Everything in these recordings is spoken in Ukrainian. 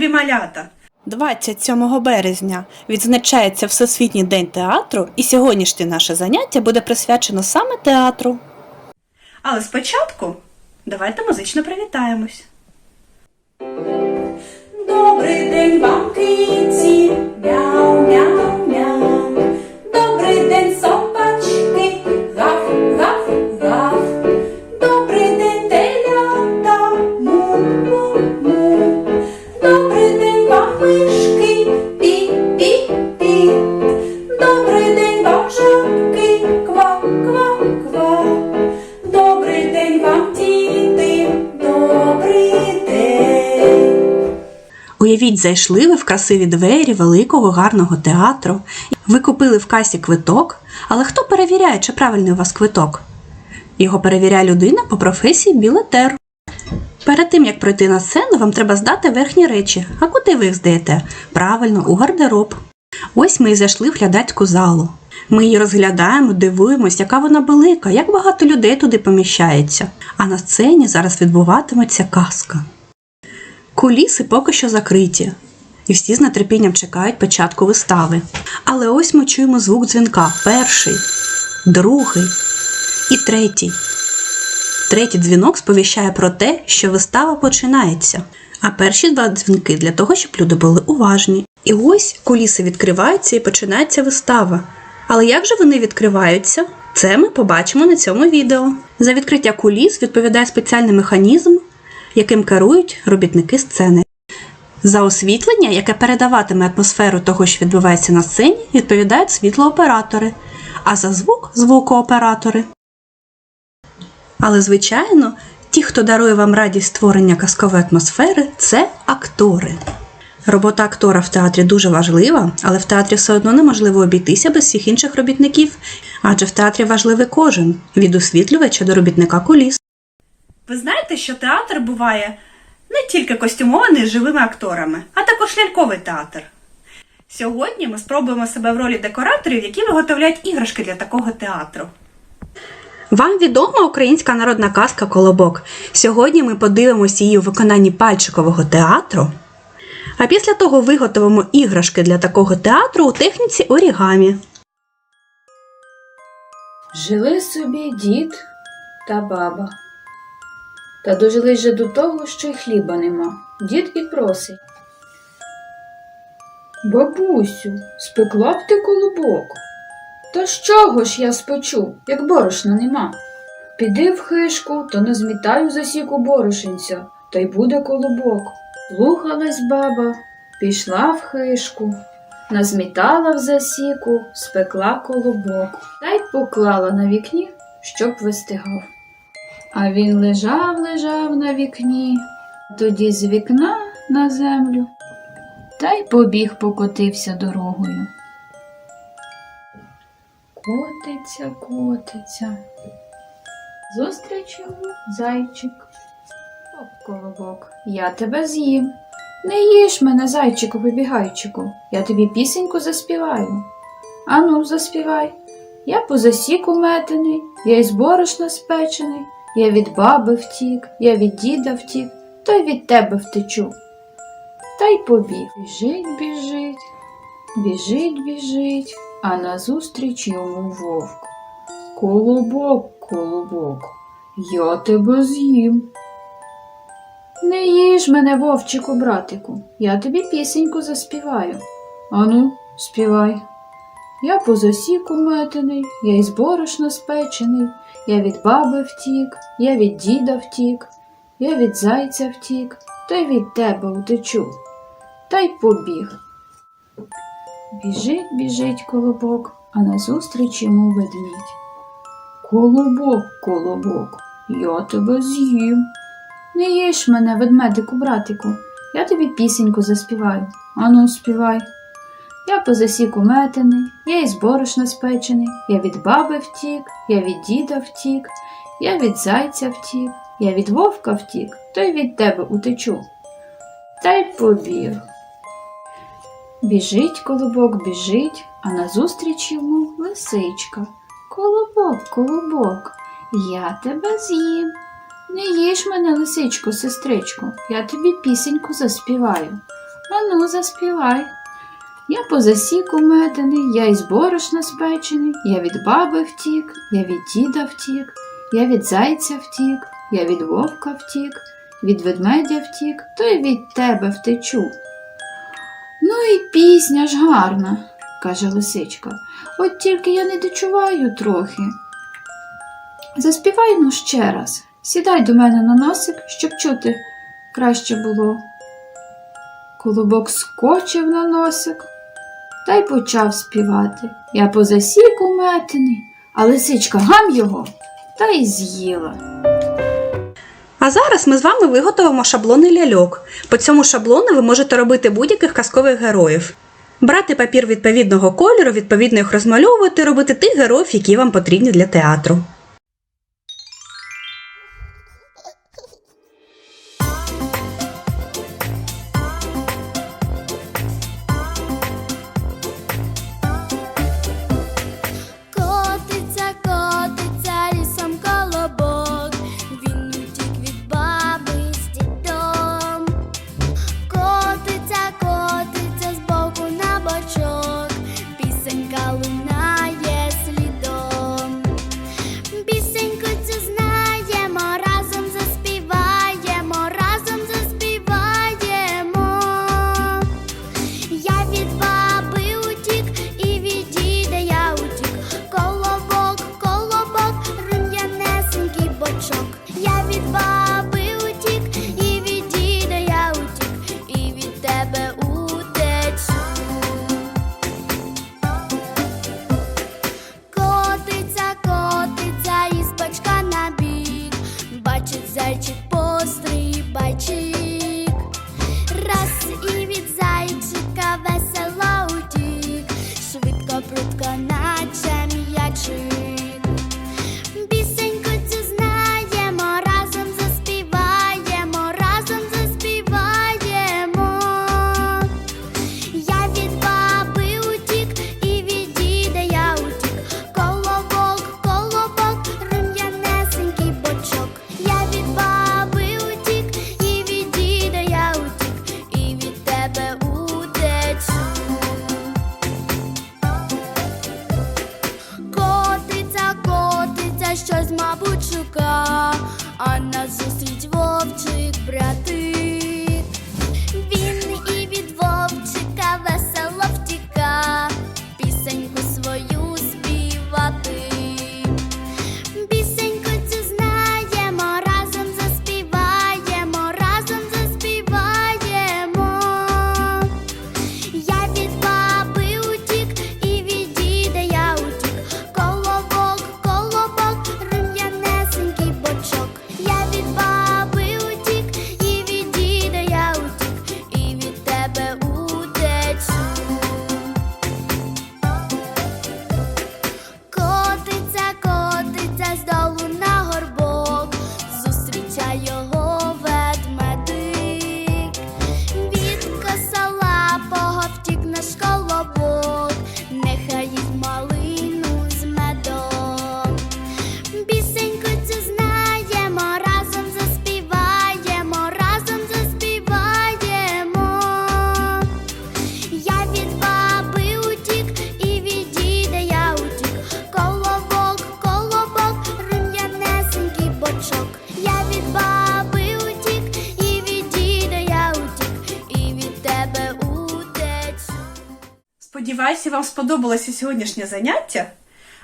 любі малята! 27 березня відзначається Всесвітній день театру, і сьогоднішнє наше заняття буде присвячено саме театру. Але спочатку давайте музично привітаємось. Добрий день вам, киці, мяу, Уявіть, зайшли ви в красиві двері великого гарного театру. Ви купили в касі квиток, але хто перевіряє, чи правильний у вас квиток? Його перевіряє людина по професії білетер. Перед тим, як пройти на сцену, вам треба здати верхні речі. А куди ви їх здаєте? Правильно, у гардероб. Ось ми і зайшли в глядацьку залу. Ми її розглядаємо, дивуємось, яка вона велика, як багато людей туди поміщається. А на сцені зараз відбуватиметься казка. Куліси поки що закриті, і всі з нетерпінням чекають початку вистави. Але ось ми чуємо звук дзвінка: перший, другий і третій. Третій дзвінок сповіщає про те, що вистава починається. А перші два дзвінки для того, щоб люди були уважні. І ось куліси відкриваються і починається вистава. Але як же вони відкриваються? Це ми побачимо на цьому відео. За відкриття куліс відповідає спеціальний механізм, яким керують робітники сцени. За освітлення, яке передаватиме атмосферу того, що відбувається на сцені, відповідають світлооператори, а за звук звукооператори. Але, звичайно, ті, хто дарує вам радість створення казкової атмосфери, це актори. Робота актора в театрі дуже важлива, але в театрі все одно неможливо обійтися без всіх інших робітників, адже в театрі важливий кожен від освітлювача до робітника куліс. Ви знаєте, що театр буває не тільки костюмований живими акторами, а також ляльковий театр. Сьогодні ми спробуємо себе в ролі декораторів, які виготовляють іграшки для такого театру. Вам відома українська народна казка Колобок. Сьогодні ми подивимося її у виконанні пальчикового театру. А після того виготовимо іграшки для такого театру у техніці орігамі. Жили собі дід та баба. Та дожили же до того, що й хліба нема. Дід і просить. Бабусю, спекла б ти колобок. Та з чого ж я спечу, як борошна нема? Піди в хишку, то назмітаю засіку борошенця, та й буде колобок. Слухалась баба, пішла в хишку, назмітала в засіку, спекла колобок та й поклала на вікні, щоб вистигав. А він лежав, лежав на вікні, тоді з вікна на землю, та й побіг покотився дорогою. Котиться, котиться. Зустріч йому зайчик. Оп, колобок, я тебе з'їм. Не їж мене, зайчику вибігайчику, я тобі пісеньку заспіваю. Ану, заспівай. Я по засіку метений, я із борошна спечений, я від баби втік, я від діда втік, то й від тебе втечу. Та й побіг. Біжить, біжить, біжить, біжить, а назустріч йому вовк. Колобок, колобок, я тебе з'їм. Не їж мене, вовчику, братику, я тобі пісеньку заспіваю. Ану, співай. Я по засіку метений, я із борошна спечений, я від баби втік, я від діда втік, я від зайця втік, та й від тебе утечу. Та й побіг. Біжить, біжить колобок, а назустріч йому ведмідь. Колобок, колобок, я тебе з'їм. Не їж мене, ведмедику, братику, я тобі пісеньку заспіваю. Ану, співай. Я по засіку метений, я із борошна спечений, я від баби втік, я від діда втік, я від зайця втік, я від вовка втік, то й від тебе утечу. Та й побіг. Біжить колобок, біжить, а назустріч йому лисичка. Колобок, колобок, я тебе з'їм. Не їж мене, лисичко, сестричко, я тобі пісеньку заспіваю. Ану, заспівай. Я по засіку метений, я із борошна спечений, я від баби втік, я від діда втік, я від зайця втік, я від вовка втік, від ведмедя втік, то й від тебе втечу. Ну і пісня ж гарна, каже лисичка, от тільки я не дочуваю трохи. Заспівай ну ще раз, сідай до мене на носик, щоб чути краще було. Колобок скочив на носик та й почав співати. Я по засіку метини, а лисичка гам його та й з'їла. А зараз ми з вами виготовимо шаблони ляльок. По цьому шаблону ви можете робити будь-яких казкових героїв. Брати папір відповідного кольору, відповідно їх розмальовувати, робити тих героїв, які вам потрібні для театру. Сподіваюся, вам сподобалося сьогоднішнє заняття,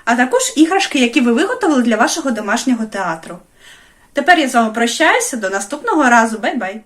а також іграшки, які ви виготовили для вашого домашнього театру. Тепер я з вами прощаюся до наступного разу. Бай-бай!